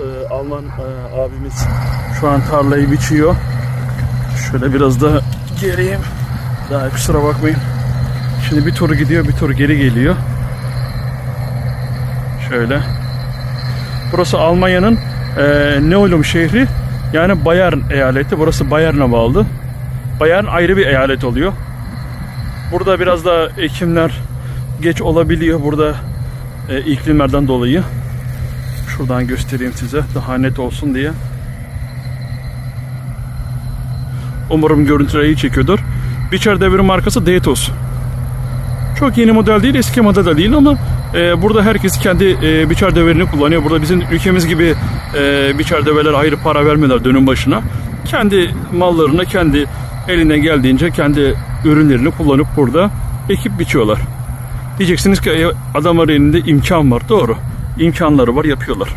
Ee, Alman e, abimiz şu an tarlayı biçiyor. Şöyle biraz daha geriyim. Daha kusura bakmayın. Şimdi bir tur gidiyor, bir tur geri geliyor. Şöyle. Burası Almanya'nın e, Neolum şehri. Yani Bayern eyaleti. Burası Bayern'a bağlı. Bayern ayrı bir eyalet oluyor. Burada biraz da ekimler geç olabiliyor. Burada e, iklimlerden dolayı. Şuradan göstereyim size daha net olsun diye. Umarım görüntüleri iyi çekiyordur. Biçer devri markası Deitos. Çok yeni model değil, eski model de değil ama e, burada herkes kendi e, biçer deverini kullanıyor. Burada bizim ülkemiz gibi e, biçer develer ayrı para vermiyorlar dönüm başına. Kendi mallarını kendi eline geldiğince kendi ürünlerini kullanıp burada ekip biçiyorlar. Diyeceksiniz ki "E, adamların elinde imkan var. Doğru. İmkanları var yapıyorlar.